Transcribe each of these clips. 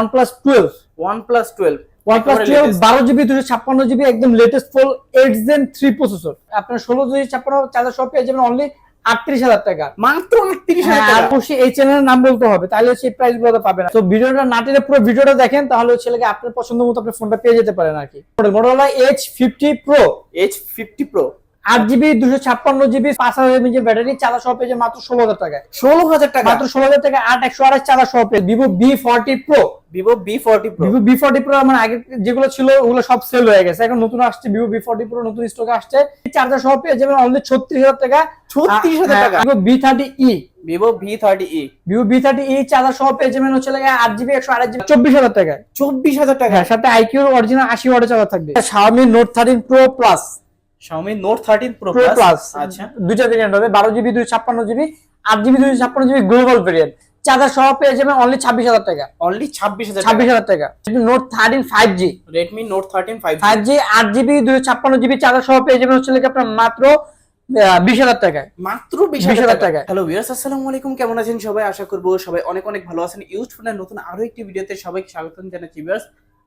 OnePlus 12 OnePlus 12 OnePlus 12 latest। বারো GB দুশো ছাপ্পান্ন জিবি একদম latest phone eight Gen three processor আপনার চার্জার সব পেয়ে যাবেন অনলি টাকা। মাত্র 38000 হ্যাঁ, টাকা। অবশ্যই এই চ্যানেলের নাম বলতে হবে তাহলে এই প্রাইসগুলো পাবেন তো ভিডিওটা না টেনে পুরো ভিডিওটা দেখেন তাহলে লাগে আপনার পছন্দ মতো আপনি ফোনটা পেয়ে যেতে পারেন আর কি। ফিফটি প্রো H50 Pro আট জিবি দুশো ছাপ্পান্ন জিবি পাঁচ হাজার এমএচ ব্যাটারি চার্জার সহ পেয়ে মাত্র ষোলো হাজার টাকায়। 16000 টাকা? মাত্র ষোলো হাজার টাকা আট একশো আঠাশ চার্জার সহ পেয়ে Vivo V forty pro Vivo B40 Pro Vivo V forty pro আমার আগে যেগুলো ছিল ওগুলো সব সেল হয়ে গেছে। এখন নতুন আসছে ভিভো বি ফর্টি প্রো নতুন স্টকে আসছে। চার্জার সহ পেয়ে যাবেন অনলি ছত্রিশ হাজার টাকা। 36000 টাকা? Vivo V thirty E Vivo V30e Vivo V thirty E charger সহ পেয়ে যাবেন হচ্ছে লাগে আট জিবি একশো আঠাশ জিবি চব্বিশ হাজার টাকায়। 24000 টাকা? হ্যাঁ সাথে আইকিউর অরিজিনাল আশি ওয়াটের চার্জার থাকবে। Xiaomi note thirteen pro plus Xiaomi Note 13 Pro Plus আচ্ছা। দুইটা ভেরিয়েন্ট হবে বারো জিবি দুই ছাপ্পান্ন জিবি আট জিবি দুই ছাপ্পান্ন জিবি গ্লোবাল ভেরিয়েন্ট চার্জার সহ পেয়ে যাবেন অনলি ছাব্বিশ হাজার টাকা। অনলি 26000 ছাব্বিশ হাজার টাকা। Note thirteen five G Redmi Note 13 5G five G আট জিবি দুই ছাপ্পান্ন জিবি চার্জার সহ পেয়ে যাবেন হচ্ছে আপনার মাত্র বিশ হাজার টাকায়। মাত্র 20,000 20000 টাকা। টাকা। হ্যালো ভিউয়ার্স আসসালামু আলাইকুম। কেমন আছেন সবাই? আশা করব সবাই অনেক অনেক ভালো আছেন। ইউজ ফোনের নতুন আরও একটি ভিডিওতে সবাইকে স্বাগতম জানাচ্ছি ভিউয়ার্স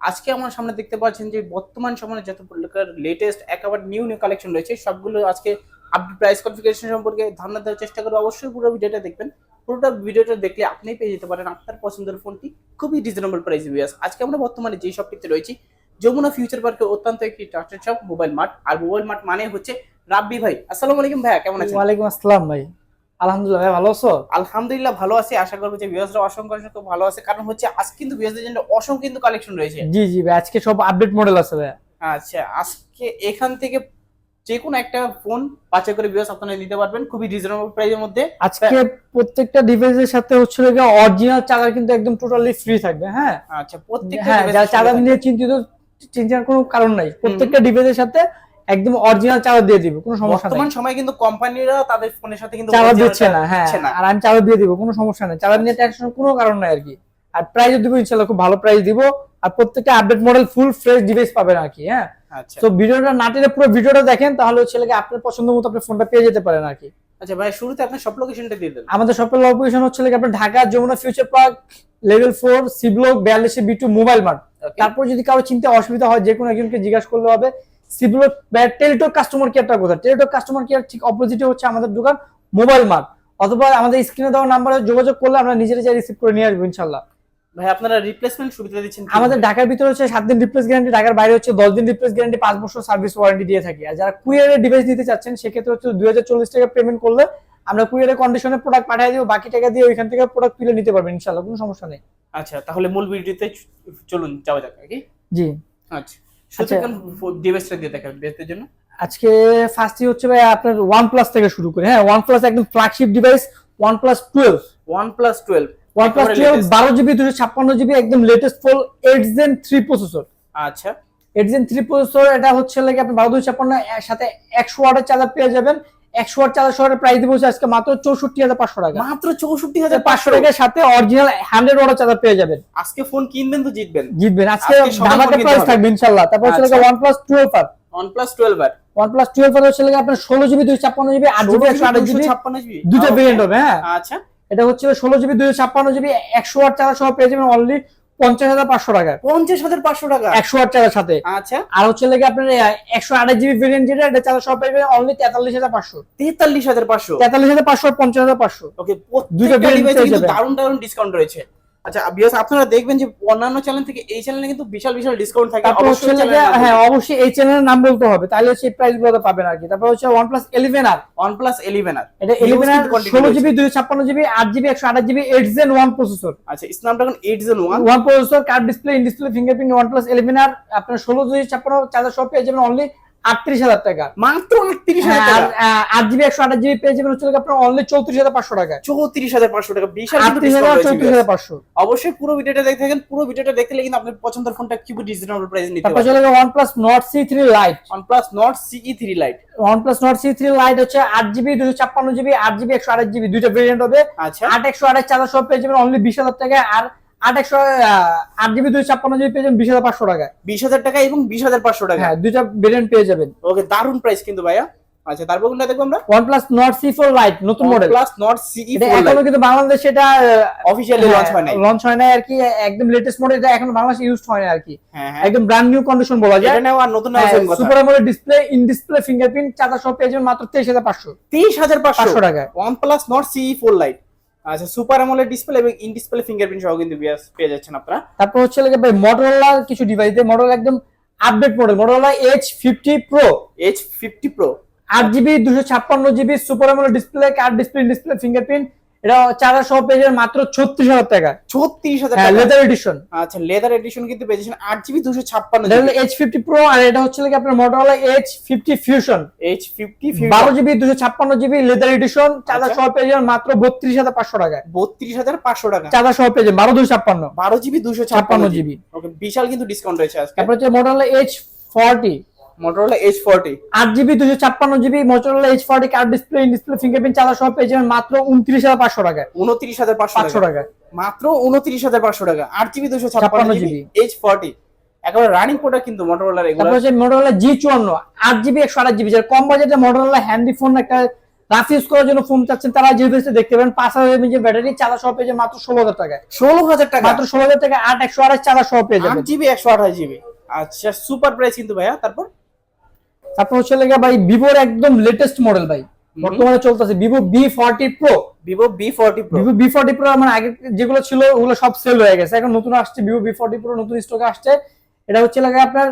আজকে আমার সামনে দেখতে পাচ্ছেন যে বর্তমান সময়ে যত প্রকার লেটেস্ট একেবারে নিউ নিউ কালেকশন রয়েছে, সবগুলো আজকে আপডেট প্রাইস কনফিগারেশন সম্পর্কে ধারণা দেওয়ার চেষ্টা করব। অবশ্যই পুরো ভিডিওটা দেখবেন। পুরোটা ভিডিওটা দেখলে আপনি পেয়ে যেতে পারেন আপনার পছন্দের ফোনটি খুবই রিজনেবল প্রাইসে ভিউয়ার্স আজকে আমরা বর্তমানে যে শপটিতে রয়েছি, যমুনা ফিউচার পার্কে অত্যন্ত একটি ট্রাস্টেড শপ মোবাইল মার্ট আর মোবাইল মার্ট মানে হচ্ছে রাব্বি ভাই। আসসালামু আলাইকুম ভাইয়া, কেমন আছেন? ওয়ালাইকুম আসসালাম ভাই। আলহামদুলিল্লাহ ভাই ভালো আছো? আলহামদুলিল্লাহ ভালো আছি। আশা করব যে ভিউয়ার্সরা অসংখ্য অসংখ্য ভালো আছে। কারণ হচ্ছে আজ কিন্তু ভিউয়ার্সদের জন্য অসংখ্য কিন্তু কালেকশন রয়েছে। জি জি ভাই আজকে সব আপডেট মডেল আছে ভাই। আচ্ছা আজকে এখান থেকে যে কোনো একটা ফোন বাছাই করে ভিউয়ার্স আপনারা নিতে পারবেন খুবই রিজনেবল প্রাইসের মধ্যে। আজকে প্রত্যেকটা ডিভাইসের সাথে হচ্ছে অরিজিনাল চার্জার কিন্তু একদম টোটালি ফ্রি থাকবে হ্যাঁ? আচ্ছা প্রত্যেকটা হ্যাঁ চার্জার নিয়ে চিন্তিত চিন্তার কোনো কারণ নাই। প্রত্যেকটা ডিভাইসের সাথে একদম অরিজিনাল চার্জার দিয়ে দিব কোনো। সমস্যা বর্তমান নেই। সময় কিন্তু কোম্পানিরা তাদের ফোনের সাথে কিন্তু চার্জার দিচ্ছে না হ্যাঁ আর আমি চার্জার দিয়ে দিব কোনো সমস্যা নেই। চার্জার নিয়ে টেনশন কোনো কারণ নাই আর কি। আর প্রাইস দিব ইনশাআল্লাহ খুব ভালো প্রাইস দিব। আর প্রত্যেকটা update model full fresh device পাবেন আর কি হ্যাঁ। আচ্ছা। তো ভিডিওটা না টেনে পুরো ভিডিওটা দেখেন তাহলে হচ্ছে লাগে আপনার পছন্দ মতো আপনি ফোনটা পেয়ে যেতে পারেন আর কি। আচ্ছা ভাই শুরুতে আপনি সব লোকেশনটা দিয়ে দেন। আমাদের সব লোকেশন হচ্ছে লাগে আপনার Dhaka Jamuna future park level four C block বিয়াল্লিশে B two mobile mart তারপর যদি কারও চিন্তা অসুবিধা হয় যে কোনো একজনকে জিজ্ঞাসা করলে হবে। টেলিটক কাস্টমার কেয়ারটা কোথায় টেলিটক কাস্টমার কেয়ার ঠিক অপোজিটে হচ্ছে আমাদের দোকান মোবাইল মার্ট অথবা আমাদের স্ক্রিনে দেওয়া নাম্বারে যোগাযোগ করলে আমরা নিজেরা যাই রিসিভ করে নিয়ে আসব ইনশাল্লাহ। ভাই আপনারা রিপ্লেসমেন্ট সুবিধা দিচ্ছেন আমাদের ঢাকার ভিতরে হচ্ছে সাত দিন রিপ্লেস গ্যারান্টি ঢাকার বাইরে হচ্ছে দশ দিন রিপ্লেস গ্যারান্টি পাঁচ বছর সার্ভিস ওয়ারেন্টি দিয়ে থাকি। আর যারা কুরিয়ারের ডিভাইস নিতে চাচ্ছেন সেক্ষেত্রে হচ্ছে দুই হাজার চল্লিশ টাকা পেমেন্ট করলে আমরা কুরিয়ারের কন্ডিশনে প্রোডাক্ট পাঠিয়ে দিব বাকি টাকা দিয়ে ওইখান থেকে প্রোডাক্ট তুলে নিতে পারবেন ইনশাল্লাহ কোনো সমস্যা নেই। আচ্ছা তাহলে মূল ভিডিওতে চলুন যাওয়া যাক নাকি জি। আচ্ছা। আচ্ছা। সুতরাং ডিভাইসটা দিয়ে দেখাবেন বেস্টের জন্য। আজকে ফার্স্টই হচ্ছে ভাই আপনার OnePlus থেকে শুরু করে হ্যাঁ OnePlus একদম flagship device OnePlus 12 OnePlus 12 one plus একেবারে টুয়েলভ latest। বারো জিবি দুশো ছাপ্পান্ন জিবি একদম latest phone eight Gen three processor আচ্ছা। এইট Gen থ্রি প্রসেসর এটা হচ্ছে লাগে আপনি বারো দুশো ছাপ্পান্ন এর সাথে একশো ওয়াটের চার্জার পেয়ে যাবেন। একশো চার্জার সহ প্রাইস দিব আজকে মাত্র চৌষট্টি হাজার পাঁচশো টাকা। মাত্র চৌষট্টি হাজার পাঁচশো টাকার সাথে অরিজিনাল হান্ড্রেড চার্জার পেয়ে যাবেন। আজকে ফোন কিনবেন তো জিতবেন। জিতবেন। আজকে ধামাকা প্রাইস থাকবে ইনশাল্লাহ। তারপর হচ্ছে। ওয়ান প্লাস টুয়েলভ আর OnePlus 12 আর ওয়ান প্লাস টুয়েলভ আর হচ্ছে লাগে আপনার ষোলো জিবি দুই ছাপ্পান্ন জিবি আট জিবি একশো আঠাশ জিবি 256 জিবি দুটো ভেরিয়েন্ট হবে হ্যাঁ। আচ্ছা। এটা হচ্ছে ষোলো জিবি দুইশো ছাপ্পান্ন জিবি একশো চার্জার সহ পেয়ে যাবেন অনলি পঞ্চাশ হাজার পাঁচশো টাকা পঞ্চাশ হাজার পাঁচশো টাকা? একশো আট টাকার সাথে। আচ্ছা। আর হচ্ছে লাগে আপনার একশো আঠাশ জিবি ভেরিয়েন্ট যেটা এটা চার্জার সব পাইবেন অনলি তেতাল্লিশ হাজার পাঁচশো। তেতাল্লিশ হাজার পাঁচশো? তেতাল্লিশ হাজার পাঁচশো পঞ্চাশ হাজার পাঁচশো। ওকে দুইটা। দারুণ দারুণ ডিসকাউন্ট রয়েছে। আচ্ছা বিকজ আপনারা দেখবেন যে অন্যান্য চ্যানেল থেকে এই চ্যানেলে কিন্তু বিশাল বিশাল ডিসকাউন্ট থাকে। তারপর হচ্ছে অবশ্যই হ্যাঁ অবশ্যই এই চ্যানেলের নাম বলতে হবে তাহলে এই প্রাইসগুলো পাবেন আর কি। তারপর হচ্ছে ওয়ান প্লাস ইলেভেন আর। OnePlus 11 আর। এটা আট জিবি একশো আঠাশ GB eight Gen one processor আচ্ছা Snapdragon 801 one processor curved display in display fingerprint one plus eleven আর। আপনার ষোলো দুই ছাপ্পান্ন চার্জার সহ পেয়ে যাবেন অনলি আটত্রিশ হাজার টাকা। মাত্র 38000 হ্যাঁ, আর টাকা আহ, আট জিবি একশো আঠাশ জিবি পেয়ে যাবেন হচ্ছে আপনার অনলি চৌত্রিশ হাজার পাঁচশো টাকা 34500 টাকা বিশাল কিন্তু আটত্রিশ হাজার চৌত্রিশ হাজার পাঁচশো। অবশ্যই পুরো ভিডিওটা দেখতে থাকেন পুরো ভিডিওটা দেখতে গেলে কিন্তু আপনার পছন্দের ফোনটা কি রিজনেবল প্রাইসে নিতে তারপর পারবেন। চলে one plus Nord C three lite Nord CE3 Lite one plus Nord C three lite হচ্ছে আট জিবি দুশো ছাপ্পান্ন জিবি আট জিবি একশো আঠাশ জিবি দুইটা ভেরিয়েন্ট হবে। আচ্ছা। আট একশো আঠাশ চার্জার সহ পেয়ে যাবেন অনলি বিশ হাজার টাকা আর আট একশো আট জিবি দুশো ছাপ্পান্ন জিবি পেয়ে যাবেন বিশ হাজার পাঁচশো টাকা 20000 টাকা এবং 20500 টাকা হ্যাঁ দুইটা ভেরিয়েন্ট পেয়ে যাবেন। ওকে দারুণ প্রাইস কিন্তু ভাইয়া। আচ্ছা তারপর কোনটা দেখব আমরা? OnePlus Nord C4 Lite নতুন মডেল প্লাস নট সিই এটা এখনও কিন্তু বাংলাদেশে এটা লঞ্চ হয় নাই। লঞ্চ হয় না আর কি। একদম লেটেস্ট মডেল এটা এখন বাংলাদেশে হয় না আর কি। হ্যাঁ হ্যাঁ। একদম ব্র্যান্ড নিউ কন্ডিশন বলা যায়। এটা নেওয়া আর নতুন নেওয়া সেম কথা। Super AMOLED display in display fingerprint charger সহ পেয়ে যাবেন মাত্র হাজার পাঁচশো। হাজার পাঁচশো। পাঁচশো আচ্ছা সুপার অ্যামোলেড ডিসপ্লে এবং ইন ডিসপ্লে ফিঙ্গারপ্রিন্ট সহ কিন্তু বিয়াস পেয়ে যাচ্ছেন আপনারা। তারপর হচ্ছে লাগে ভাই মটোরোলা কিছু ডিভাইস দিয়ে মটোরোলা একদম update model Motorola H fifty pro H fifty pro আট জিবি দুশো ছাপ্পান্ন GB super AMOLED display curved display display fingerprint এটা চার্জার সহ পেয়ে মাত্র ছত্রিশ হাজার টাকা। ছত্রিশ হাজার হ্যাঁ টাকা? লেদার এডিশন আচ্ছা লেদার এডিশন কিন্তু পেয়ে যাচ্ছেন আট জিবি দুশো ছাপ্পান্ন এইচ ফিফটি প্রো আর এটা হচ্ছে লাগে আপনার Motorola H fifty fusion H fifty বারো জিবি দুশো ছাপ্পান্ন জিবি লেদার এডিশন আচ্ছা। সহ পেয়ে মাত্র বত্রিশ হাজার পাঁচশো টাকায় বত্রিশ হাজার পাঁচশো টাকা। চার্জার সহ পেয়ে যাবেন বারো দুশো ছাপ্পান্ন। বারো জিবি দুশো ছাপ্পান্ন জিবি বিশাল কিন্তু ডিসকাউন্ট রয়েছে আজকে। তারপর হচ্ছে Motorola H forty Motorola H forty আট জিবি দুশো ছাপ্পান্ন GB Motorola H forty curved display display fingerprint charger সহ পেয়ে যাবেন মাত্র উনত্রিশ হাজার পাঁচশো টাকায়। উনত্রিশ হাজার পাঁচশো টাকা টাকা মাত্র উনত্রিশ হাজার পাঁচশো টাকা আট জিবি দুশো ছাপ্পান্ন জিবি এইচ ফোরটি একেবারে রানিং প্রোডাক্ট কিন্তু মোটরোলার এগুলো। তারপর হচ্ছে মটোরোলা জি চুয়ান্ন আট জিবি একশো আট জিবি। যারা কম বাজেটে মটোরোলা হ্যান্ডি ফোন একটা রাফ ইউজ করার জন্য ফোন চাচ্ছেন তারা যে দেখতে পারেন পাঁচ হাজার এমএজ ব্যাটারি চার্জার সহ পেয়ে মাত্র ষোলো হাজার টাকায়। ষোলো হাজার টাকা। মাত্র ষোলো হাজার টাকা আট একশো আঠাশ চার্জার সহ পেয়ে যাবেন। জিবি একশো আঠাশ জিবি। আচ্ছা সুপার প্রাইস কিন্তু ভাইয়া। তারপর? তারপর হচ্ছে লেগে ভাই ভিভোর একদম লেটেস্ট মডেল ভাই। বর্তমানে চলতেছে Vivo V forty pro Vivo V forty pro Vivo V forty pro আমার আগে যেগুলো ছিল ওগুলো সব সেল হয়ে গেছে। এখন নতুন আসছে ভিভো বি ফর্টি প্রো নতুন স্টকে আসছে। এটা হচ্ছে লাগে আপনার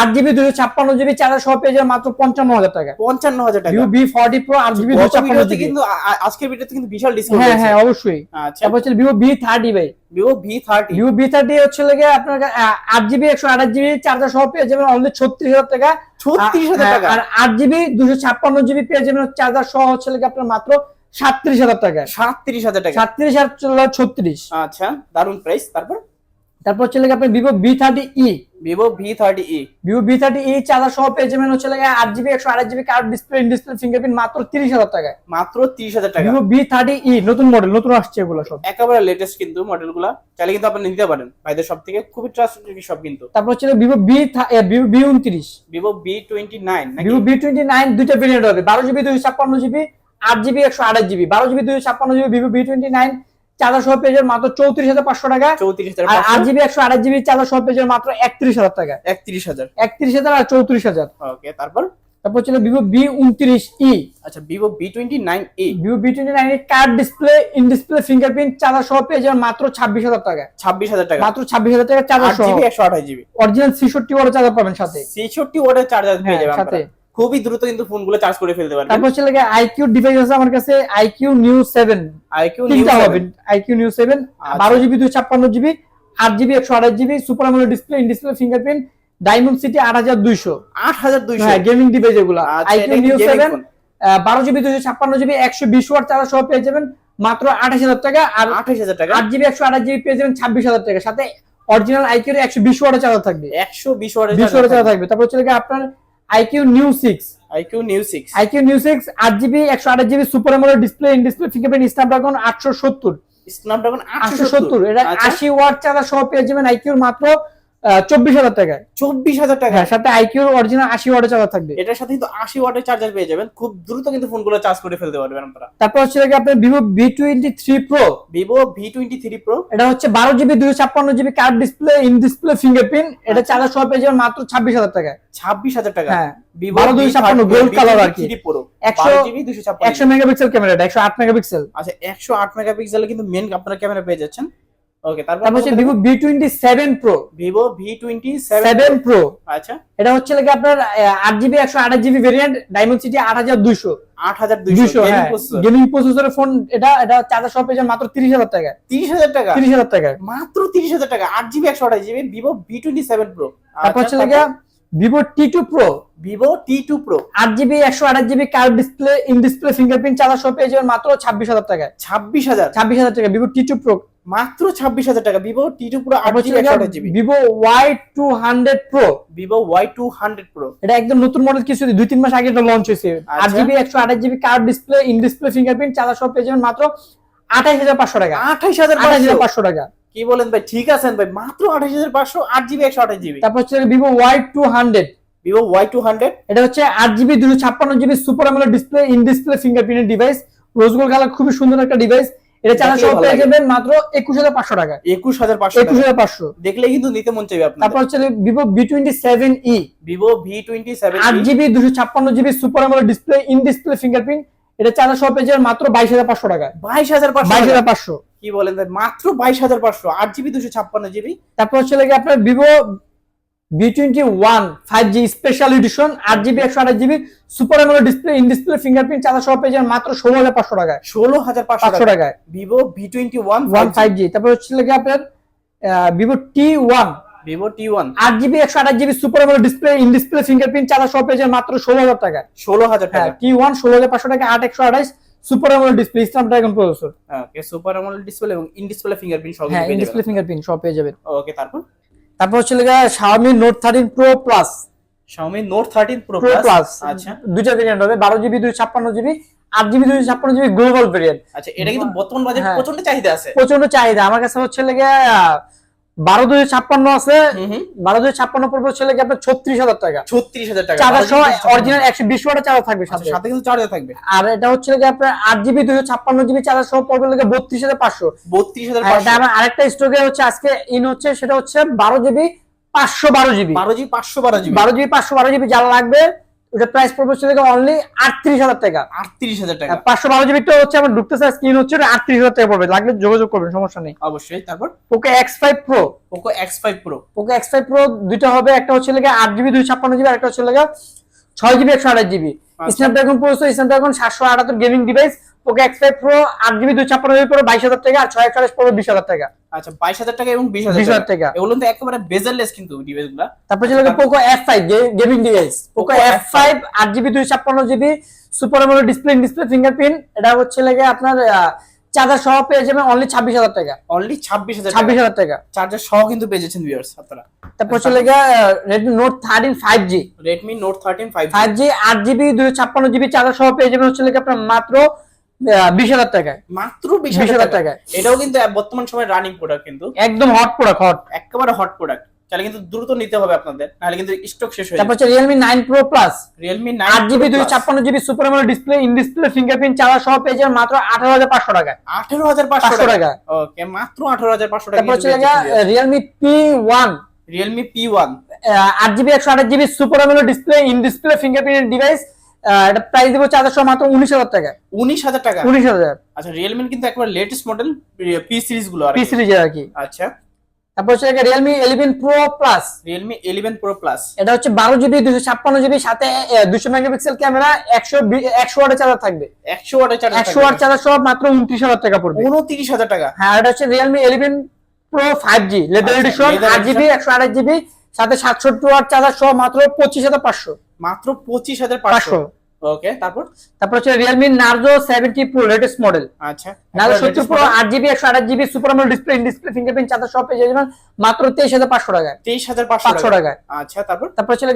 আট জিবি দুশো ছাপ্পান্ন জিবি সহ পেয়ে যাবে মাত্র পঞ্চান্ন হাজার টাকা। পঞ্চান্ন হাজার টাকা। ভিভো বি ফর্টি প্রো আট জিবি দুশো ছাপ্পান্ন কিন্তু আজকের ভিডিওতে কিন্তু বিশাল ডিসকাউন্ট হ্যাঁ হ্যাঁ অবশ্যই। আচ্ছা। তারপর হচ্ছে ভিভো বি থার্টি ভাই। Vivo V thirty Vivo thirty হচ্ছে লেগে আপনার আট জিবি একশো আঠাশ জিবি চার্জার সহ পেয়ে যাবেন অনলি ছত্রিশ হাজার টাকা। ছত্রিশ হাজার টাকা। আর আট জিবি দুশো ছাপ্পান্ন জিবি পেয়ে যাবেন চার্জার সহ হচ্ছে লেগে আপনার মাত্র সাতত্রিশ হাজার টাকা। সাতত্রিশ হাজার টাকা। সাতত্রিশ আর ছত্রিশ। আচ্ছা দারুণ প্রাইস তারপর? তারপর হচ্ছে লেগে আপনার Vivo V thirty E Vivo V thirty E Vivo V thirty E charger সহ পেয়ে যাবেন হচ্ছে লেগে আট জিবি একশো আঠাশ GB curved display display fingerprint মাত্র তিরিশ হাজার টাকায়। মাত্র তিরিশ হাজার টাকা। ভিভো বি থার্টি ই নতুন মডেল নতুন আসছে এগুলো সব। একেবারে লেটেস্ট কিন্তু মডেলগুলো চাইলে কিন্তু আপনি নিতে পারেন। ভাইদের সব থেকে খুবই ট্রাস্টেড সব কিন্তু। তারপর হচ্ছে ভিভো বি ভিভো বি উনত্রিশ Vivo V twenty nine Vivo V twenty nine দুইটা ভেরিয়েন্ট হবে। বারো জিবি দুইশো ছাপ্পান্ন জিবি আট জিবি একশো আঠাশ জিবি বারো জিবি দুইশো ছাপ্পান্ন GB Vivo V twenty nine charger সহ পেয়ে যাবেন মাত্র চৌত্রিশ হাজার পাঁচশো টাকা। চৌত্রিশ হাজার আর আট জিবি একশো আঠাশ জিবি চার্জার সহ পেয়ে যাবেন মাত্র একত্রিশ হাজার টাকা। একত্রিশ হাজার। একত্রিশ হাজার আর চৌত্রিশ হাজার। ওকে তারপর? তারপর হচ্ছে ভিভো বি উনত্রিশ ই। আচ্ছা Vivo V twenty nine E Vivo V twenty nine curved display in display fingerprint charger সহ পেয়ে যাবেন মাত্র ছাব্বিশ হাজার টাকা। ছাব্বিশ হাজার টাকা। মাত্র ছাব্বিশ হাজার টাকা চার্জার সহ। একশো আঠাশ জিবি। অরিজিনাল ছিষট্টি ওয়াট চার্জার পাবেন সাথে। ছেষট্টি ওয়াটের চার্জার পেয়ে হ্যাঁ, যাবেন সাথে। খুবই দ্রুত কিন্তু ফোনগুলো চার্জ করে ফেলতে পারবেন তারপর হচ্ছে লাগে আইকিউ ডিভাইস আছে আমার কাছে আইকিউ নিউ সেভেন আইকিউ তিনটা হবে। আইকিউ নিউ সেভেন আচ্ছা। বারো জিবি দুই ছাপ্পান্ন জিবি আট জিবি একশো আঠাশ GB super AMOLED display in display fingerprint diamond city আট হাজার দুইশো। আট হাজার দুইশো। হ্যাঁ গেমিং ডিভাইস এগুলো। IQOO neo gaming seven phone? বারো জিবি দুশো ছাপ্পান্ন জিবি একশো বিশ ওয়াট চার্জার সহ পেয়ে যাবেন। মাত্র আঠাশ হাজার টাকা আর আঠাশ হাজার টাকা? আট জিবি একশো আঠাশ জিবি পেয়ে যাবেন ছাব্বিশ হাজার টাকা। সাথে অরিজিনাল আইকিউ একশো বিশ ওয়াটের চার্জার থাকবে। একশো বিশ ওয়াটের বিশ ওয়াটের চার্জার থাকবে। তারপর হচ্ছে লাগে আপনার iQOO neo six iQOO neo six iQOO neo six আট জিবি একশো আঠাশ GB super AMOLED display in display fingerprint Snapdragon আটশো সত্তর স্ন্যাপড্রাগন আটশো সত্তর এটা। আশি ওয়াট চার্জার সহ পেয়ে যাবেন আইকিউর মাত্র চব্বিশ হাজার টাকায়। চব্বিশ হাজার টাকা হ্যাঁ সাথে আইকিউর অরিজিনাল আশি ওয়াটের চার্জার থাকবে। এটার সাথে কিন্তু আশি ওয়াটের চার্জার পেয়ে যাবেন। খুব দ্রুত কিন্তু ফোনগুলো চার্জ করে ফেলতে পারবেন আপনারা। তারপর হচ্ছে লাগে আপনার Vivo V twenty three pro Vivo V twenty three pro এটা হচ্ছে বারো জিবি দুশো ছাপ্পান্ন GB curved display in display fingerprint এটা। চার্জার সহ পেয়ে যাবেন মাত্র ছাব্বিশ হাজার টাকায়। ছাব্বিশ হাজার টাকা। হ্যাঁ বারো ছাপ্পান্ন gold color আর কি। প্রো একশো জিবি দুশো ছাপ্পান্ন একশো মেগাপিক্সেল একশো আট মেগাপিক্সেল আচ্ছা একশো আট মেগাপিক্সেলে কিন্তু মেন আপনারা ক্যামেরা পেয়ে যাচ্ছেন। ওকে তারপর তারপর হচ্ছে Vivo V twenty seven pro Vivo V twenty seven pro আচ্ছা। এটা হচ্ছে লাগে আপনার আট জিবি একশো আঠাশ জিবি ভেরিয়েন্ট ডায়মন্ড সিটি আট হাজার দুইশো। আট হাজার দুইশো গেমিং প্রসেসরের ফোন এটা এটা চার্জার সহ পেয়ে যাবেন মাত্র তিরিশ হাজার টাকায়। তিরিশ হাজার টাকা? তিরিশ হাজার টাকায়। মাত্র তিরিশ হাজার টাকা আট জিবি একশো আঠাশ GB Vivo V twenty seven pro তারপর হচ্ছে লাগে Vivo T two pro Vivo T two pro আট জিবি একশো আঠাশ GB curve display in display fingerprint charger সহ পেয়ে যাবেন মাত্র ছাব্বিশ হাজার টাকায়। ছাব্বিশ হাজার। ছাব্বিশ হাজার টাকা ভিভো টি টু প্রো মাত্র ছাব্বিশ হাজার টাকা। ভিভো টি টু প্রো আট জিবি একশো আঠাশ GB Vivo Y two hundred pro Vivo Y two hundred pro এটা একদম নতুন মডেল কিছু দুই তিন মাস আগে এটা লঞ্চ হয়েছে। আট আচ্ছা। জিবি একশো আঠাশ GB curve display in display fingerprint charger সহ পেয়ে যাবেন মাত্র আঠাশ হাজার পাঁচশো টাকা। আঠাশ হাজার আঠাশ হাজার পাঁচশো টাকা। কি বলেন ভাই? ঠিক আছেন ভাই। মাত্র আঠাশ হাজার পাঁচশো আট জিবি একশো আঠাশ জিবি তারপর হচ্ছে Vivo Y two hundred Vivo Y two hundred এটা হচ্ছে আট জিবি দুশো ছাপ্পান্ন জিবি সুপার আমলের ডিসপ্লে ইন ডিসপ্লে ফিঙ্গারপ্রিন্টের ডিভাইস রোজগোল্ড কালার খুবই সুন্দর একটা ডিভাইস এটা চালানো দেখলেই পেয়ে যাবেন মাত্র একুশ হাজার পাঁচশো টাকা। একুশ হাজার পাঁচশো একুশ হাজার পাঁচশো। দেখলে কিন্তু নিতে মন চাইবে আপনার তারপর হচ্ছে সেভেন আট জিবি দুশো ছাপ্পান্ন জিবি সুপার আমলের ডিসপ্লে ইন ডিসপ্লে ফিঙ্গারপ্রিন্ট এটা চালানো সহ পেয়ে যাবেন মাত্র বাইশ হাজার পাঁচশো টাকা। বাইশ হাজার পাঁচশো বাইশ হাজার পাঁচশো। কি বলেন মাত্র বাইশ হাজার পাঁচশো। আট জিবি দুশো ছাপ্পান্ন জিবি তারপর হচ্ছে লেগে আপনার Vivo V twenty one five G special edition আট জিবি একশো আঠাশ জিবি সুপার আমলের ডিসপ্লে ইন ডিসপ্লে ফিঙ্গারপ্রিন্ট চালানো সহ পেয়ে মাত্র ষোলো হাজার পাঁচশো টাকায়। ষোলো হাজার পাঁচশো টাকায়। Vivo V twenty one one five G তারপর হচ্ছে লেগে আপনার Vivo T one Vivo T one আট জিবি একশো আঠাশ জিবি সুপার আমলের ডিসপ্লে ইন ডিসপ্লে ফিঙ্গারপ্রিন্ট চালা সহ পেয়ে মাত্র ষোলো হাজার টাকায়। ষোলো হাজার হ্যাঁ টাকা টি ওয়ান ষোলো হাজার পাঁচশো টাকা আট একশো আঠাশ সুপার আমলের display Snapdragon processor okay super AMOLED display এবং ইন ডিসপ্লে ফিঙ্গারপ্রিন্ট সহ হ্যাঁ ইন ডিসপ্লে ফিঙ্গারপ্রিন্ট সব পেয়ে যাবেন। ওকে তারপর? তারপর হচ্ছে লেগে Xiaomi Note 13 Pro Plus Xiaomi Note 13 Pro plus Plus? আচ্ছা। দুইটা ভেরিয়েন্ট হবে বারো জিবি দুই ছাপ্পান্ন জিবি আট জিবি দুই ছাপ্পান্ন জিবি গ্লোবাল ভেরিয়েন্ট আচ্ছা এটা কিন্তু বর্তমান বাজারে হ্যাঁ। প্রচণ্ড চাহিদা আছে। প্রচণ্ড চাহিদা। আমার কাছে হচ্ছে লেগে বারো দুই ছাপ্পান্ন আছে। বারো দুই ছাপ্পান্ন পড়বে হচ্ছে লেগে আপনার ছত্রিশ হাজার টাকা। ছত্রিশ হাজার টাকা। চার্জার সহ অরিজিনাল একশো বিশ ওয়াটের চার্জার থাকবে আচ্ছা, সাথে সাথে কিন্তু চার্জার থাকবে। আর এটা হচ্ছে লেগে আপনার আট জিবি দুশো ছাপ্পান্ন জিবি চার্জার সহ পড়বে লেগে বত্রিশ হাজার পাঁচশো। বত্রিশ হাজার আমার আরেকটা স্টকে হচ্ছে আজকে ইন হচ্ছে সেটা হচ্ছে বারো জিবি পাঁচশো বারো জিবি। বারো জিবি পাঁচশো বারো জিবি। বারো জিবি পাঁচশো বারো জিবি যারা লাগবে ওটা প্রাইস পড়বে হচ্ছে অনলি আটত্রিশ হাজার টাকা। আটত্রিশ হাজার টাকা। পাঁচশো বারো জিবি হচ্ছে আমার ঢুকতেছে স্ক্রিন হচ্ছে ওটা আটত্রিশ হাজার টাকা পড়বে। লাগলে যোগাযোগ করবেন সমস্যা নেই। অবশ্যই তারপর? Poco X five pro Poco X five pro Poco X five pro দুইটা হবে একটা হচ্ছে লেগে আট জিবি দুই ছাপ্পান্ন জিবি আর একটা হচ্ছে লেগে ছয় জিবি একশো আঠাশ জিবি। স্ন্যাপড্রাগন প্রসেসর স্ন্যাপড্রাগন সাতশো আটাত্তর gaming device Poco X five pro আট জিবি দুই ছাপ্পান্ন জিবি পড়বে বাইশ হাজার টাকা আর ছয় একশো পড়বে বিশ হাজার টাকা। আচ্ছা বাইশ হাজার টাকা এবং বিশ হাজার টাকা। এগুলো কিন্তু একেবারে বেজারলেস কিন্তু ডিভাইসগুলা তারপর লেগে Poco F five gaming device Poco F five আট জিবি দুই ছাপ্পান্ন GB super AMOLED display display fingerprint এটা হচ্ছে লেগে আপনার চার্জার সহ পেয়ে যাবেন অনলি ছাব্বিশ হাজার টাকা। অনলি ছাব্বিশ হাজার ছাব্বিশ হাজার টাকা। চার্জার সহ কিন্তু পেয়েছেন ভিউয়ার্স আপনারা। তারপর হচ্ছে লেগে Redmi note thirteen five G Redmi note thirteen five five G আট জিবি দুই ছাপ্পান্ন জিবি চার্জার সহ পেয়ে যাবেন হচ্ছে লেগে আপনার মাত্র বিশ হাজার টাকায়। মাত্র বিশ 20,000 হাজার টাকা। টাকায়। এটাও কিন্তু বর্তমান সময় রানিং প্রোডাক্ট কিন্তু। একদম হট প্রোডাক্ট হট একেবারে হট প্রোডাক্ট তাহলে কিন্তু দ্রুত নিতে হবে আপনাদের নাহলে কিন্তু স্টক শেষ হয়ে তারপর হচ্ছে Realme nine pro plus Realme আট জিবি দুই ছাপ্পান্ন GB super AMOLED display in display fingerprint charger সহ পেয়ে যাবেন মাত্র আঠারো হাজার পাঁচশো টাকায়। আঠারো হাজার পাঁচশো পাঁচশো টাকা টাকা ওকে মাত্র আঠারো হাজার পাঁচশো টাকা তারপর হচ্ছে ওয়ান আট জিবি একশো আঠাশ GB super AMOLED display in display fingerprint device এটা প্রাইস দেবো চার্জার সহ মাত্র উনিশ হাজার টাকা। উনিশ হাজার টাকা? উনিশ হাজার। আচ্ছা রিয়েলমি কিন্তু একবার লেটেস্ট মডেল পি সিরিজগুলো আর পি। সিরিজের আর কি। আচ্ছা। তারপর হচ্ছে Realme eleven pro plus Realme eleven pro plus এটা হচ্ছে বারো জিবি দুশো ছাপ্পান্ন জিবি সাথে দুশো মেগাপিক্সেল ক্যামেরা একশো একশো ওয়াটের চার্জার থাকবে। একশো ওয়াটের চার্জার একশো ওয়াট চার্জার সহ মাত্র উনত্রিশ হাজার টাকা পড়বে। উনত্রিশ হাজার টাকা। হ্যাঁ এটা হচ্ছে Realme eleven pro five G leather edition আট জিবি একশো আঠাশ জিবি সাথে সাতষট্টি ওয়াট চার্জার সহ মাত্র পঁচিশ হাজার পাঁচশো। মাত্র পঁচিশ হাজার পাঁচশো। ওকে তারপর? তারপর হচ্ছে Realme Narzo seventy pro latest model আচ্ছা আট জিবি একশো আঠাশ GB super AMOLED display display fingerprint charger সহ পেয়ে যাবেন মাত্র তেইশ হাজার পাঁচশো টাকায়। তেইশ হাজার পাঁচশো পাঁচশো টাকা আচ্ছা তারপর? তারপর হচ্ছে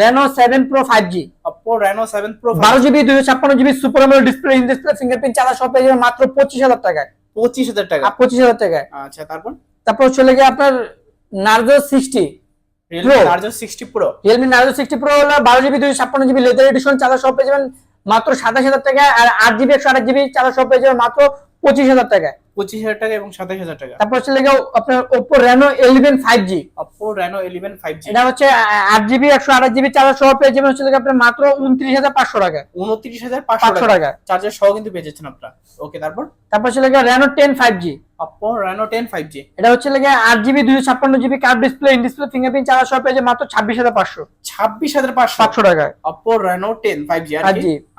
Reno seven pro five G Oppo Reno seven pro বারো জিবি দুশো ছাপ্পান্ন GB super AMOLED display in display fingerprint charger সহ পেয়ে যাবেন মাত্র পঁচিশ হাজার টাকায়। পঁচিশ হাজার টাকা পঁচিশ হাজার টাকায়। আচ্ছা তারপর? তারপর চলে গিয়ে আপনার Narzo sixty Pro। Narzo sixty pro Realme Narzo sixty pro হলো বারো জিবি দুশো ছাপ্পান্ন জিবি লেদার এডিশন চার্জার সহ পেয়ে যাবেন মাত্র সাতাশ হাজার টাকায়। আর আট জিবি একশো আঠাশ জিবি চার্জার সহ পেয়ে যাবেন মাত্র পঁচিশ হাজার টাকায়। পঁচিশ হাজার টাকা এবং সাতাশ হাজার টাকা। তারপর চলে গিয়ে আপনার Oppo Reno eleven five G Oppo Reno eleven five G এটা হচ্ছে আট জিবি একশো আঠাশ জিবি চার্জার সহ পেয়ে যাবেন হচ্ছে আপনার মাত্র উনত্রিশ হাজার পাঁচশো টাকায় উনত্রিশ হাজার পাঁচশো টাকা। চার্জার সহ কিন্তু পেয়ে যাচ্ছেন আপনারা। ওকে তারপর? তারপর চলে গিয়ে Reno ten five G Oppo Reno ten five G এটা হচ্ছে লেগে আট জিবি দুশো ছাপ্পান্ন GB card display in display fingerprint charger সহ পেয়ে মাত্র ছাব্বিশ হাজার পাঁচশো। ছাব্বিশ হাজার পাঁচশো? পাঁচশো টাকায় Oppo Reno ten five G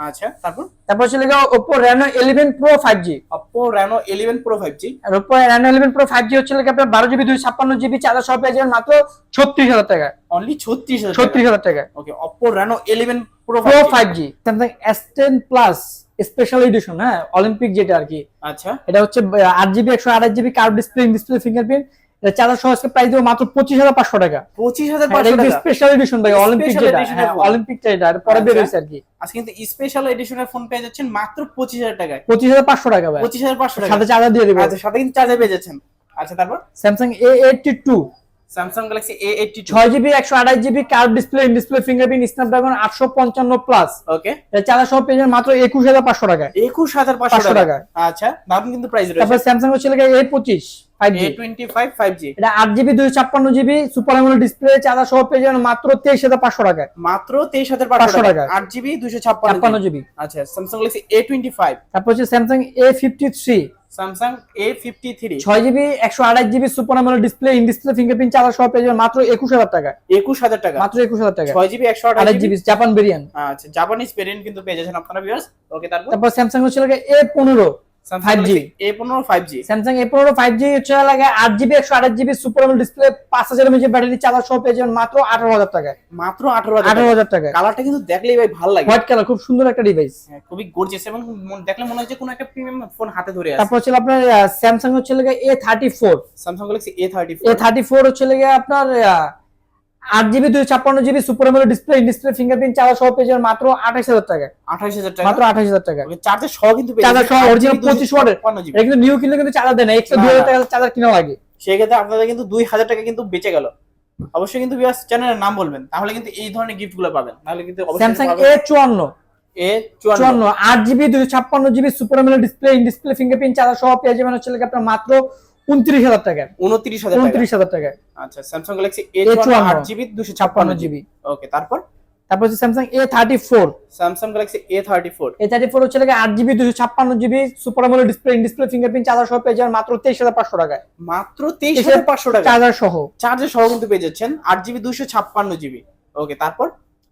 আচ্ছা তারপর? তারপর চলে গিয়ে Oppo Reno eleven pro five G Oppo Reno eleven pro five G Oppo Reno eleven pro five G হচ্ছে আপনার বারো জিবি দুই ছাপ্পান্ন জিবি চার্জার সহ পেয়ে যাবেন মাত্র ছত্রিশ হাজার টাকা। অনলি ছত্রিশ হাজার ছত্রিশ হাজার টাকা। Okay Oppo Reno eleven pro pro five G Samsung S ten plus special edition হ্যাঁ? অলিম্পিক যেটা আর কি। আচ্ছা। এটা হচ্ছে আট জিবি একশো আঠাশ GB curve display display fingerprint charger সহ প্রাইস দেবো মাত্র পঁচিশ হাজার পাঁচশো টাকা। পঁচিশ হাজার পাঁচশো টাকা? স্পেশাল এডিশন ভাই অলিম্পিক হ্যাঁ এটা পরে আচ্ছা। বের হয়েছে আর কি। আজকে কিন্তু স্পেশাল এডিশনের ফোন পেয়ে যাচ্ছেন মাত্র পঁচিশ হাজার টাকায়। পঁচিশ হাজার পাঁচশো টাকা ভাই। পঁচিশ হাজার পাঁচশো টাকা। সাথে চার্জার দিয়ে দেবে আচ্ছা সাথে কিন্তু চার্জার পেয়ে যাচ্ছেন। আচ্ছা তারপর? Samsung A eighty two Samsung Galaxy A eighty ছয় জিবি একশো আঠাশ GB curve display in display fingerprint Snapdragon আটশো পঞ্চান্ন প্লাস ওকে চার্জার সহ পেয়ে মাত্র একুশ হাজার পাঁচশো টাকায়। একুশ হাজার পাঁচশো টাকা টাকা। আচ্ছা দাম কিন্তু প্রাইস তারপর স্যামসাং হচ্ছে এ পঁচিশ। A G twenty five five G এটা আট জিবি দুইশো ছাপ্পান্ন GB super AMOLED display charger সহ পেয়ে যাবেন মাত্র তেইশ হাজার পাঁচশো টাকায়। মাত্র তেইশ হাজার পাঁচশো টাকা টাকা। আট জিবি দুশো ছাপ্পান্ন ছাপ্পান্ন জিবি আচ্ছা Samsung Galaxy A twenty five তারপর হচ্ছে Samsung A fifty three Samsung A fifty three ছয় জিবি একশো আঠাশ GB super AMOLED display in display fingerprint charger সহ পেয়ে যাবেন মাত্র একুশ হাজার টাকা একুশ হাজার টাকা। মাত্র একুশ হাজার টাকা ছয় জিবি একশো আঠাশ আঠাশ জিবি জাপান ভেরিয়েন্ট আচ্ছা জাপানিজ ভেরিয়েন্ট কিন্তু পেয়ে যাচ্ছেন আপনারা ভিউয়ার্স ওকে তারপর? তারপর স্যামসাং হচ্ছে এ পনেরো। 5G এ পনেরো ফাইভ জি স্যামসাং এ পনেরো ফাইভ জি হচ্ছে লাগে আট জিবি একশো আঠাশ জিবি সুপার আমোলেড ডিসপ্লে পাঁচ হাজার ব্যাটারি চার্জার সহ পেয়ে যাবেন মাত্র আঠারো হাজার টাকায়। মাত্র আঠারো আঠারো হাজার হাজার টাকায়। কালারটা কিন্তু দেখলেই ভাই ভালো লাগে। হোয়াইট কালার খুব সুন্দর একটা ডিভাইস হ্যাঁ, খুবই গর্জিয়াস এবং দেখলে মনে হচ্ছে কোনো একটা প্রিমিয়াম ফোন হাতে ধরে আছে। তারপর হচ্ছে আপনার স্যামসাং হচ্ছে লাগে A thirty four Samsung Galaxy A thirty A thirty four হচ্ছে লেগে আপনার আট জিবি দুই ছাপ্পান্ন GB super AMOLED display display fingerprint charger সহ পেয়ে যাবেন মাত্র আঠাশ হাজার টাকা। আঠাশ হাজার টাকা? মাত্র আঠাশ হাজার টাকা। চার্জার সহ কিন্তু চার্জার সহ 8 original GB 25 ওয়াটের। এটা কিন্তু নিউ কিনলে কিন্তু চার্জার দেয় না। না, দুই হাজার টাকা চার্জার কিনা লাগে। সেক্ষেত্রে আপনাদের কিন্তু দুই হাজার টাকা কিন্তু বেঁচে গেল। অবশ্যই কিন্তু বিয়াস চ্যানেলের নাম বলবেন। তাহলে কিন্তু এই ধরনের গিফটগুলো পাবেন। তাহলে কিন্তু স্যামসাং এ চুয়ান্ন। এ চুয়ান্ন। আট জিবি দুই ছাপ্পান্ন GB super AMOLED display in display fingerprint charger সহ পেয়ে যাবেন হচ্ছে আপনার মাত্র উনত্রিশ হাজার টাকা উনত্রিশ হাজার টাকা উনত্রিশ হাজার টাকা আচ্ছা স্যামসাং গ্যালাক্সি এ A54 আট জিবি দুশো ছাপ্পান্ন জিবি ওকে তারপর? তারপর হচ্ছে Samsung A thirty four Samsung Galaxy A thirty four A thirty four হচ্ছে লাগে আট জিবি দুশো ছাপ্পান্ন GB super AMOLED display display fingerprint charger সহ পেয়ে যাবেন মাত্র তেইশ হাজার পাঁচশো টাকায়। মাত্র তেইশ হাজার পাঁচশো টাকা চার্জার সহ। চার্জার সহ কিন্তু পেয়ে যাচ্ছেন আট জিবি দুশো ছাপ্পান্ন জিবি ওকে তারপর?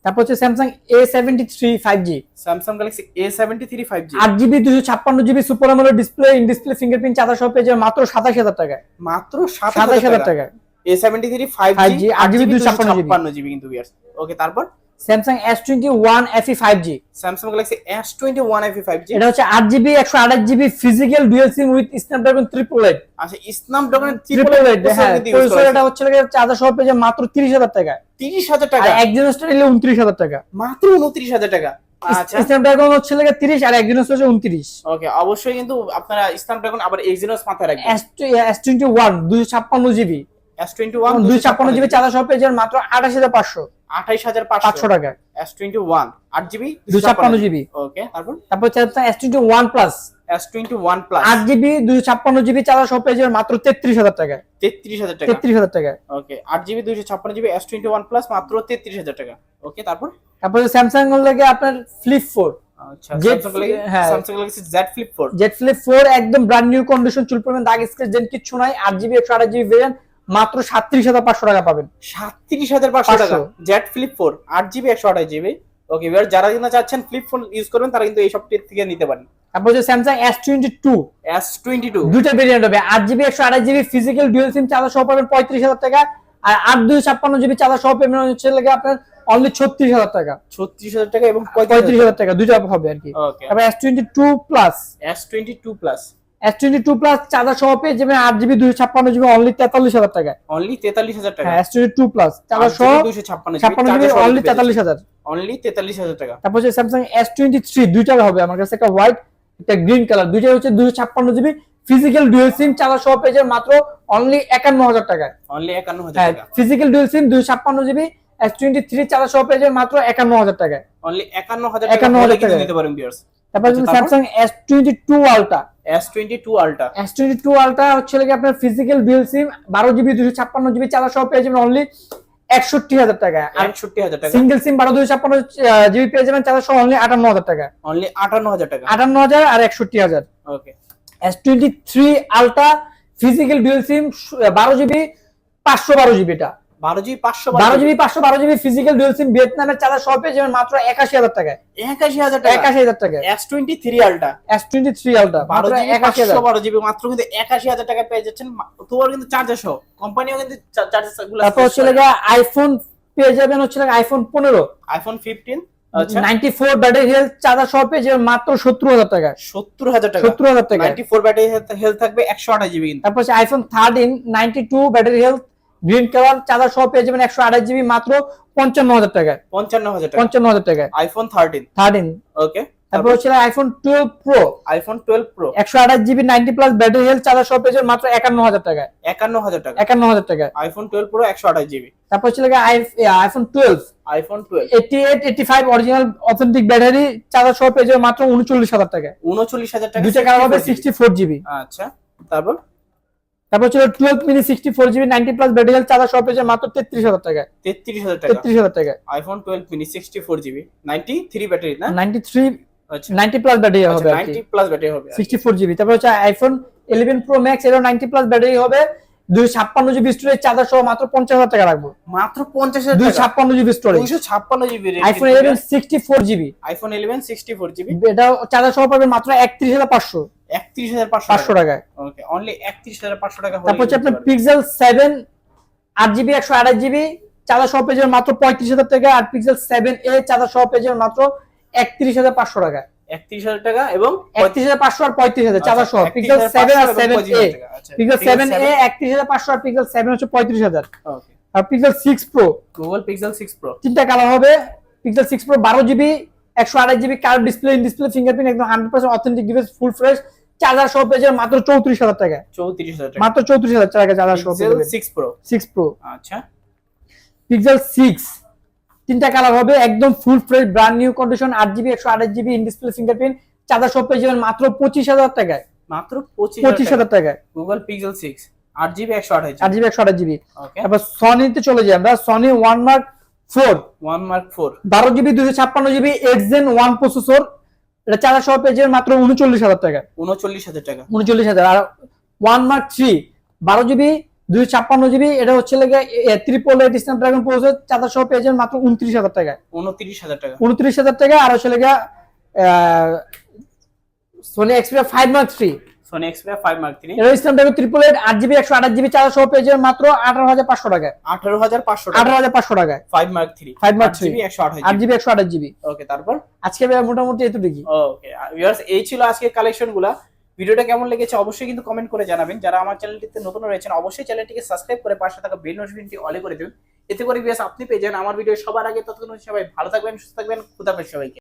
তারপর হচ্ছে Samsung A seventy three five G Samsung Galaxy A seventy three five G আট জিবি দুশো ছাপ্পান্ন GB super AMOLED display in display fingerprint charger সহ পেয়ে যাবে মাত্র সাতাশ হাজার টাকায়। মাত্র সাতাশ হাজার হাজার টাকা টাকায়। A seventy three five 5G, G আট জিবি দুশো ছাপ্পান্ন জিবি কিন্তু ওকে তারপর? Samsung S twenty one FE five G Samsung Galaxy S twenty one FE five G এটা হচ্ছে আট জিবি একশো আঠাশ GB physical dual SIM with Snapdragon triple eight আচ্ছা ড্রগনের ট্রিপল এইট হ্যাঁ প্রসেসর এটা হচ্ছে চার্জার সহ পেয়ে মাত্র তিরিশ হাজার টাকা। তিরিশ হাজার আর টাকা একজন স্টার নিলে উনত্রিশ হাজার টাকা। মাত্র উনত্রিশ হাজার টাকা? আচ্ছা। স্ন্যাপড্রাগন হচ্ছে লাগে তিরিশ আর একজন হচ্ছে উনত্রিশ। ওকে অবশ্যই কিন্তু আপনারা ইসলাম ড্রাগন আবার এক্সিনোস মাথায় রাখবেন। এস টোয়েন্টি ওয়ান দুশো ছাপ্পান্ন জিবি এস টোয়েন্টি ওয়ান দুই ছাপ্পান্ন জিবি চার্জার সহ পেয়ে যাবেন মাত্র আঠাশ হাজার পাঁচশো। আঠাইশ হাজার পাঁচশো। টাকা এস টোয়েন্টি ওয়ান আট জিবি? দুই ছাপ্পান্ন জিবি। ওকে তারপর? তারপর Samsung S twenty one plus S twenty one plus আট জিবি দুশো ছাপ্পান্ন জিবি চার্জার সহ পেয়ে যাবেন মাত্র তেত্রিশ হাজার টাকা তেত্রিশ হাজার টাকা। তেত্রিশ হাজার টাকা ওকে আট জিবি দুইশো ছাপ্পান্ন GB S twenty one plus মাত্র তেত্রিশ হাজার টাকা। ওকে তারপর? তারপরে স্যামসাং লাগে আপনার flip four Z flip four একদম ব্র্যান্ড নিউ কন্ডিশন চুল পরিমাণ দাগ স্কেচ যেন কিচ্ছু নাই। আট জিবি একশো আঠাশ জিবি ভেরিয়েন্ট মাত্র সাতত্রিশ হাজার পাঁচশো টাকা পাবেন। সাতত্রিশ হাজার পাঁচশো টাকা। 500 জেড ফ্লিপ ফোর আট জিবি একশো আঠাশ জিবি ওকে এবার যারা কিনা চাচ্ছেন ফ্লিপ ফোন ইউজ করবেন তারা কিন্তু এই সব থেকে নিতে পারেন। তারপর হচ্ছে Samsung S twenty two S twenty two দুইটা ভেরিয়েন্ট হবে আট জিবি একশো আঠাশ GB physical dual SIM charger সহ পাবেন পঁয়ত্রিশ হাজার টাকা। আর আট দুই ছাপ্পান্ন জিবি চার্জার সহ পেমেন্ট হচ্ছে লাগে আপনার অনলি ছত্রিশ হাজার টাকা। ছত্রিশ হাজার টাকা এবং পঁয়ত্রিশ হাজার টাকা দুইটা হবে আর কি। ওকে তারপর S twenty two plus S twenty two plus S twenty two plus charger সহ পেয়ে যাবেন আট জিবি দুই ছাপ্পান্ন জিবি অনলি তেতাল্লিশ হাজার টাকা অনলি তেতাল্লিশ হাজার টাকা। হ্যাঁ S twenty two plus charger সহ দুইশো ছাপ্পান্ন ছাপ্পান্ন জিবি অনলি তেতাল্লিশ হাজার। অনলি তেতাল্লিশ হাজার টাকা। তারপর হচ্ছে স্যামসাং এস টোয়েন্টি থ্রি দুইটা হবে। আমার কাছে একটা হোয়াইট একটা গ্রিন কালার হচ্ছে দুশো ছাপ্পান্ন GB physical dual SIM charger সহ পেয়ে যাবেন মাত্র অনলি একান্ন হাজার টাকায়। অনলি একান্ন হাজার হ্যাঁ টাকা। ফিজিক্যাল ডুয়েল সিম দুশো ছাপ্পান্ন GB S twenty three charger সহ পেয়ে যাবেন মাত্র একান্ন হাজার টাকায়। অনলি একান্ন হাজার 51,000 টাকা হলে কিন্তু টাকা। নিতে পারেন বিয়ার্স তারপর তারপর? Samsung S twenty two ultra S twenty two ultra S twenty two ultra হচ্ছে লাগে আপনার ফিজিক্যাল ডুয়েল সিম বারো জিবি দুশো ছাপ্পান্ন জিবি চার্জার সহ পেয়ে যাবেন অনলি একষট্টি হাজার টাকা আর একষট্টি হাজার টাকা। সিঙ্গেল সিম বারো দুশো ছাপ্পান্ন জিবি পেয়ে যাবেন চার্জার সহ অনলি আটান্ন হাজার টাকা। অনলি আটান্ন হাজার টাকা। আটান্ন হাজার আর একষট্টি হাজার। Okay S twenty three ultra physical dual SIM বারো জিবি পাঁচশো বারো জিবিটা বারো জিবি পাঁচশো বারো জিবি পাঁচশো বারো জিবি ফিজিক্যাল ডুয়েল সিম ভিয়েতনামের চার্জার সহ পেয়ে যাবেন মাত্র একাশি হাজার টাকায়। একাশি হাজার টাকা। একাশি হাজার টাকায়। S twenty three ultra S twenty three ultra বারো জিবি একাশি হাজার। বারো জিবি মাত্র কিন্তু একাশি হাজার টাকা পেয়ে যাচ্ছেন। তোমার কিন্তু চার্জার সহ। কোম্পানিও কিন্তু চার্জারগুলো তারপর হচ্ছে আইফোন পেয়ে যাবেন হচ্ছে আইফোন পনেরো। আইফোন ফিফটিন আচ্ছা। Ninety four battery health charger সহ পেয়ে যাবেন মাত্র সত্তর হাজার টাকা। ব্যাটারি হেলথ থাকবে জিবি তারপর iPhone thirteen ninety two battery health green colour charger সহ পেয়ে যাবেন একশো আঠাশ জিবি মাত্র পঞ্চান্ন হাজার টাকায়। পঞ্চান্ন হাজার টাকা। পঞ্চান্ন হাজার টাকায়। আইফোন থার্টিন থার্টিন ওকে তারপর হচ্ছে iPhone twelve pro iPhone twelve pro একশো আঠাশ GB ninety plus battery health charger সহ পেয়েছেন মাত্র একান্ন হাজার টাকায়। একান্ন হাজার টাকা। একান্ন হাজার টাকায়। আইফোন টুয়েলভ প্রো একশো আঠাশ জিবি তারপর হচ্ছে iPhone twelve iPhone twelve eighty eight eighty five original authentic battery charger সহ পেয়ে মাত্র উনচল্লিশ হাজার টাকায়। উনচল্লিশ হাজার টাকা দুইটা কালার হবে সিক্সটি ফোর জিবি আচ্ছা তারপর? তারপর ছিল twelve mini sixty four GB ninety plus battery charger সব পেয়েছে মাত্র তেত্রিশ হাজার টাকা তেত্রিশ হাজার টাকা। তেত্রিশ হাজার টাকা iPhone twelve mini sixty four GB ninety three battery না? Ninety three ninety plus battery হবে নাইনটি প্লাস ব্যাটারি হবে। সিক্সটি ফোর জিবি তারপর হচ্ছে আইফোন ইলেভেন প্রো ম্যাক্স এরও নাইনটি প্লাস ব্যাটারি হবে। দুই ছাপ্পান্ন জিবি স্টোরেজ চার্জার সহ মাত্র পঞ্চাশ হাজার টাকা রাখব। মাত্র পঞ্চাশ হাজার দুই ছাপ্পান্ন জিবি স্টোরেজ দুইশো ছাপ্পান্ন GB iPhone eleven sixty four GB iPhone eleven sixty four GB এটা চার্জার সহ পাবেন মাত্র একত্রিশ হাজার পাঁচশো। একত্রিশ হাজার পাঁচশো টাকায়। ওকে অনলি একত্রিশ হাজার পাঁচশো টাকা তারপর হচ্ছে আপনার পিক্সেল সেভেন আট জিবি একশো আঠাশ জিবি চার্জার সহ পেয়ে যাবেন মাত্র পঁয়ত্রিশ হাজার টাকা আর পিক্সেল সেভেন এ চার্জার সহ পেয়ে যাবেন মাত্র একত্রিশ হাজার পাঁচশো টাকা একত্রিশ হাজার টাকা এবং একত্রিশ হাজার পাঁচশো আর পঁয়ত্রিশ হাজার আচ্ছা, Pixel seven R seven A. Pixel seven A একত্রিশ হাজার পাঁচশো আর পিক্সেল সেভেন হচ্ছে পঁয়ত্রিশ হাজার। আর Pixel six pro Google Pixel six pro তিনটা কালার হবে। পিক্সেল সিক্স প্রো বারো জিবি একশো আঠাশ GB card display display fingerprint একদম hundred percent authentic device full fresh charger সহ পেয়ে যাবেন মাত্র চৌত্রিশ হাজার টাকা। চৌত্রিশ হাজার মাত্র চৌত্রিশ হাজার টাকা চার্জার সহ সিক্স প্রো সিক্স প্রো আচ্ছা। পিক্সেল সিক্স তিনটা কালার হবে একদম full fresh brand new condition আট জিবি একশো আঠাশ GB in display fingerprint charger সহ পেয়ে যাবেন মাত্র পঁচিশ হাজার টাকায়। মাত্র পঁচিশ হাজার টাকায়। গুগল পিক্সেল সিক্স আট জিবি একশো আঠাশ আট জিবি একশো আঠাশ জিবি তারপর সনিতে চলে যাই আমরা। Sony one mark four one mark four বারো জিবি দুশো ছাপ্পান্ন GB eight gen one processor এটা চার্জার সহ পেয়ে যাবেন মাত্র উনচল্লিশ হাজার টাকা উনচল্লিশ হাজার টাকা। উনচল্লিশ হাজার। আর ওয়ান মার্ক থ্রি বারো জিবি দুই ছাপ্পান্ন জিবি এটা হচ্ছে লেগে ত্রিপল এইট স্ন্যাপড্রাগন চার্জার সহ পেয়ে মাত্র উনত্রিশ হাজার টাকা উনত্রিশ হাজার টাকা। উনত্রিশ হাজার টাকা আর হচ্ছে লেগে Sony Xperia five mark three Sony Xperia five mark three এটা স্ন্যাপড্রাগন ত্রিপল এইট আট জিবি একশো আঠাশ জিবি চার্জার সহ পেয়ে যাবেন মাত্র আঠারো হাজার পাঁচশো টাকায়। আঠারো হাজার পাঁচশো আঠারো হাজার পাঁচশো টাকায়। Five mark three 5 Mark three। GB একশো আঠাশ আট জিবি একশো আঠাশ জিবি। ওকে তারপর? আজকে মোটামুটি ওকে এই ছিল আজকের কালেকশনগুলা। ভিডিওটা কেমন লেগেছে অবশ্যই কিন্তু কমেন্ট করে জানাবেন। যারা আমার চ্যানেলটিতে নতুন রয়েছেন, অবশ্যই চ্যানেলটিকে সাবস্ক্রাইব করে পাশে থাকা বেল নোটিফিকেশনটি অলে করে দেবেন। এতে করে বেশ আপনি পেয়ে যান আমার ভিডিও সবার আগে। ততক্ষণ সবাই ভালো থাকবেন, সুস্থ থাকবেন। খুদাফেজ সবাইকে।